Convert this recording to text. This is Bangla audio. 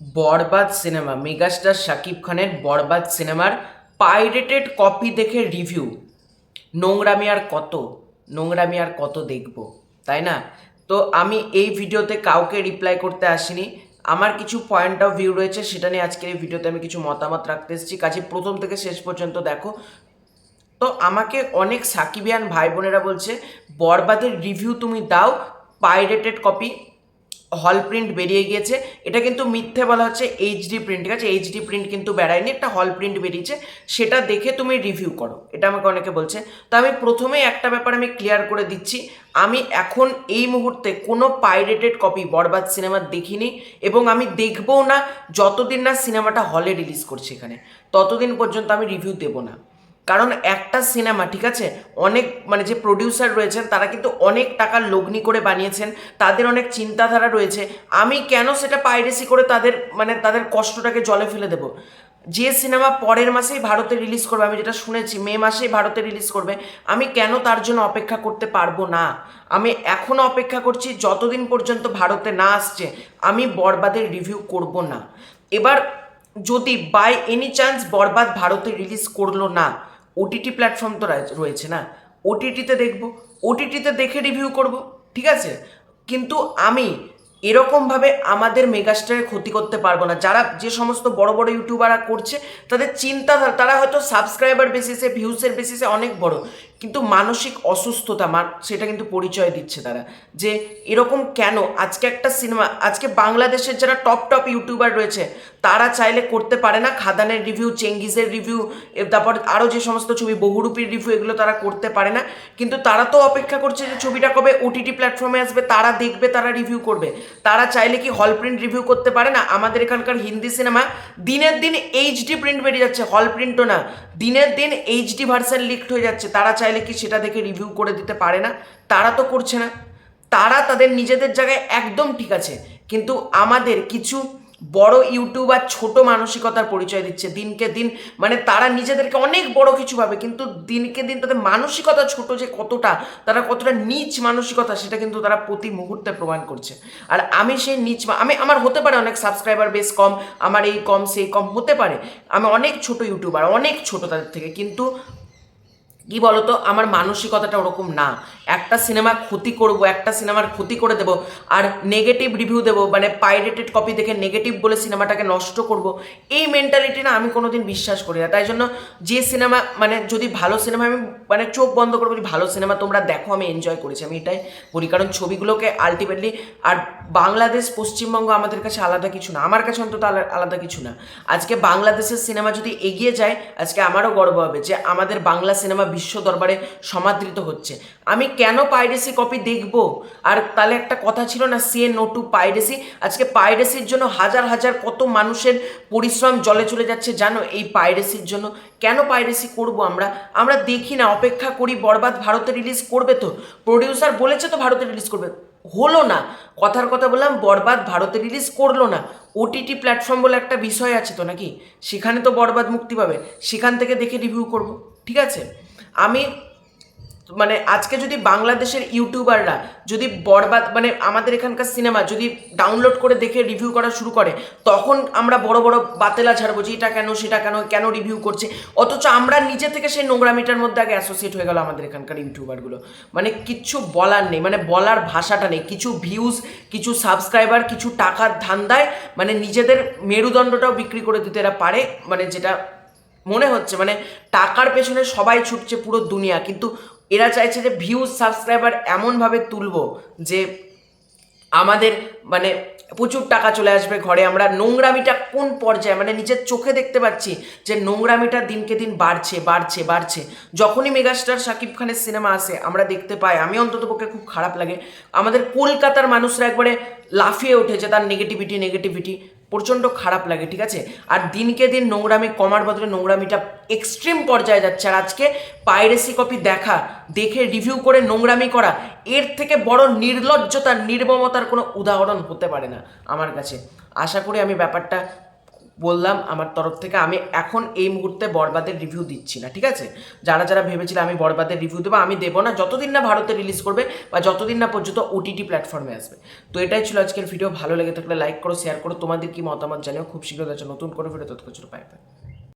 বরবাদ সিনেমা। মেগাস্টার শাকিব খানের বরবাদ সিনেমার পাইরেটেড কপি দেখে রিভিউ নোংরামি আর কত? নোংরামি আর কত দেখব? তাই না? তো আমি এই ভিডিওতে কাউকে রিপ্লাই করতে আসিনি। আমার কিছু পয়েন্ট অফ ভিউ রয়েছে, সেটা নিয়ে আজকের এই ভিডিওতে আমি কিছু মতামত রাখতে এসেছি। কাজে, প্রথম থেকে শেষ পর্যন্ত দেখো। তো আমাকে অনেক সাকিবিয়ান ভাই বোনেরা বলছে, বরবাদের রিভিউ তুমি দাও পাইরেটেড কপি হল প্রিন্ট বেরিয়ে গিয়েছে। এটা কিন্তু মিথ্যে বলা হচ্ছে এইচডি প্রিন্ট ঠিক আছে? এইচডি প্রিন্ট কিন্তু বেড়ায়নি, একটা হল প্রিন্ট বেরিয়েছে। সেটা দেখে তুমি রিভিউ করো, এটা আমাকে অনেকে বলছে। তো আমি প্রথমেই একটা ব্যাপার আমি ক্লিয়ার করে দিচ্ছি, আমি এখন এই মুহূর্তে কোনো পাইরেটেড কপি বরবাদ সিনেমা দেখিনি এবং আমি দেখবও না, যতদিন না সিনেমাটা হলে রিলিজ করছে এখানে, ততদিন পর্যন্ত আমি রিভিউ দেবো না। কারণ একটা সিনেমা, ঠিক আছে? অনেক মানে যে প্রডিউসার রয়েছেন, তারা কিন্তু অনেক টাকার লগ্নি করে বানিয়েছেন, তাদের অনেক চিন্তাধারা রয়েছে। আমি কেন সেটা পাইরেসি করে তাদের মানে তাদের কষ্টটাকে জলে ফেলে দেবো? যে সিনেমা পরের মাসেই ভারতে রিলিজ করবে, আমি যেটা শুনেছি, মে মাসেই ভারতে রিলিজ করবে, আমি কেন তার জন্য অপেক্ষা করতে পারব না? আমি এখনও অপেক্ষা করছি যতদিন পর্যন্ত ভারতে না আসছে, আমি বরবাদের রিভিউ করব না। এবার যদি বাই এনি চান্স বরবাদ ভারতে রিলিজ করল না ওটিটি প্ল্যাটফর্ম তো রয়ে- রয়েছে না। ওটিটিতে দেখব ওটিটিতে দেখে রিভিউ করব, ঠিক আছে? কিন্তু আমি এরকমভাবে আমাদের মেগাস্টারের ক্ষতি করতে পারব না। যারা যে সমস্ত বড় বড় ইউটিউবাররা করছে, তাদের চিন্তাধারা, তারা হয়তো সাবস্ক্রাইবার বেসিসে ভিউসের বেসিসে অনেক বড়। কিন্তু মানসিক অসুস্থতা সেটা কিন্তু পরিচয় দিচ্ছে তারা। যে এরকম কেন? আজকে একটা সিনেমা, আজকে বাংলাদেশের যারা টপ টপ ইউটিউবার রয়েছে, তারা চাইলে করতে পারে না খাদানের রিভিউ চেঙ্গিজের রিভিউ তারপর আরও যে সমস্ত ছবি, বহুরূপীর রিভিউ এগুলো তারা করতে পারে না। কিন্তু তারা তো অপেক্ষা করছে যে ছবিটা কবে ওটিটি প্ল্যাটফর্মে আসবে, তারা দেখবে, তারা রিভিউ করবে। তারা চাইলে কি হল প্রিন্ট রিভিউ করতে পারে না? আমাদের এখানকার হিন্দি সিনেমা দিনের দিন এইচডি প্রিন্ট বেরিয়ে যাচ্ছে হল প্রিন্টও না। দিনের দিন এইচডি ভার্সন লিকড হয়ে যাচ্ছে, তারা চাইলে কি সেটা দেখে রিভিউ করে দিতে পারে না? তারা তো করছে না। তারা তাদের নিজেদের জায়গায় একদম ঠিক আছে। কিন্তু আমাদের কিছু বড় ইউটিউবার ছোট মানসিকতার পরিচয় দিচ্ছে দিনকে দিন। মানে তারা নিজেদেরকে অনেক বড় কিছু ভাবে, কিন্তু দিনকে দিন তাদের মানসিকতা ছোট যে কতটা, তারা কতটা নিচ মানসিকতা সেটা কিন্তু তারা প্রতি মুহূর্তে প্রমাণ করছে। আর আমি সেই নিচ আমি, আমার হতে পারে অনেক সাবস্ক্রাইবার বেশ কম, আমার এই কম, সেই কম হতে পারে। আমি অনেক ছোট ইউটিউবার, অনেক ছোট তাদের থেকে, কিন্তু কি বলতো? আমার মানসিকতাটা ওরকম না। একটা সিনেমা ক্ষতি করব, একটা সিনেমার ক্ষতি করে দেব, আর নেগেটিভ রিভিউ দেবো মানে পাইরেটেড কপি দেখে নেগেটিভ বলে সিনেমাটাকে নষ্ট করব, এই মেন্টালিটি না আমি কোনোদিন বিশ্বাস করি না। তাই জন্য যে সিনেমা মানে যদি ভালো সিনেমা আমি মানে চোখ বন্ধ করে বলি, ভালো সিনেমা তোমরা দেখো, আমি এনজয় করেছি, আমি এটাই বলি। কারণ ছবিগুলোকে আলটিমেটলি আর বাংলাদেশ, পশ্চিমবঙ্গ আমাদের কাছে আলাদা কিছু না, আমার কাছে অন্তত আলা- আলাদা কিছু না। আজকে বাংলাদেশের সিনেমা যদি এগিয়ে যায়, আজকে আমারও গর্ব হবে যে আমাদের বাংলা সিনেমা বিশ্ব দরবারে সমাদৃত হচ্ছে। আমি কেন পাইরেসি কপি দেখব? আর তাহলে একটা কথা ছিল না, সে নো টু পাইরেসি। আজকে পাইরেসির জন্য হাজার হাজার কত মানুষের পরিশ্রম জলে চলে যাচ্ছে জানো এই পাইরেসির জন্য। কেন পাইরেসি করব আমরা? আমরা দেখি না, অপেক্ষা করি, বরবাদ ভারতে রিলিজ করবে তো। প্রডিউসার বলেছে তো ভারতে রিলিজ করবে। হলো না। কথার কথা বললাম, বরবাদ ভারতে রিলিজ করল না। ওটিটি প্ল্যাটফর্ম বলে একটা বিষয় আছে তো নাকি? সেখানে তো বরবাদ মুক্তি পাবে। সেখান থেকে দেখে রিভিউ করব। ঠিক আছে? আমি মানে আজকে যদি বাংলাদেশের ইউটিউবাররা যদি বরবাদ মানে আমাদের এখানকার সিনেমা যদি ডাউনলোড করে দেখে রিভিউ করা শুরু করে, তখন আমরা বড় বড় বাতেলা ছাড়বো যে এটা কেন, সেটা কেন কেন রিভিউ করছে। অথচ আমরা নিজে থেকে সেই নোংরামিটার মধ্যে আগে অ্যাসোসিয়েট হয়ে গেল আমাদের এখানকার ইউটিউবারগুলো। মানে কিচ্ছু বলার নেই মানে বলার ভাষাটা নেই। কিছু ভিউজ কিছু সাবস্ক্রাইবার কিছু টাকার ধান্দায় মানে নিজেদের মেরুদণ্ডটাও বিক্রি করে দিতে এরা পারে মানে যেটা মনে হচ্ছে মানে টাকার পেছনে সবাই ছুটছে পুরো দুনিয়া। কিন্তু এরা চাইছে যে ভিউজ সাবস্ক্রাইবার এমনভাবে তুলব যে আমাদের মানে প্রচুর টাকা চলে আসবে ঘরে। আমরা নোংরামিটা কোন পর্যায়ে? মানে নিজের চোখে দেখতে পাচ্ছি যে নোংরামিটা দিনকে দিন বাড়ছে বাড়ছে বাড়ছে। যখনই মেগাস্টার শাকিব খানের সিনেমা আসে, আমরা দেখতে পাই। আমি অন্তত পক্ষে খুব খারাপ লাগে। আমাদের কলকাতার মানুষরা একবারে লাফিয়ে উঠেছে তার নেগেটিভিটি নেগেটিভিটি প্রচণ্ড খারাপ লাগে, ঠিক আছে? আর দিনকে দিন নোংরামি, কমার বদলে নোংরামিটা এক্সট্রিম পর্যায়ে যাচ্ছে। আর আজকে পাইরেসি কপি দেখা, দেখে রিভিউ করে নোংরামি করা, এর থেকে বড় নির্লজ্জতার, নির্মমতার কোনো উদাহরণ হতে পারে না আমার কাছে। আশা করি আমি ব্যাপারটা বললাম আমার তরফ থেকে, আমি এখন এই মুহূর্তে বরবাদের রিভিউ দিচ্ছি না, ঠিক আছে? যারা যারা ভেবেছিল আমি বরবাদের রিভিউ দেবো, আমি দেবো না, যতদিন না ভারতে রিলিজ করবে বা যতদিন না পর্যন্ত ওটিটি প্ল্যাটফর্মে আসবে। তো এটাই ছিল আজকের ভিডিও ভালো লেগে থাকলে লাইক করো শেয়ার করো, তোমাদের কি মতামত জানিও, খুব শীঘ্র আছে নতুন করে ভিডিও তৎক্ষণ পাই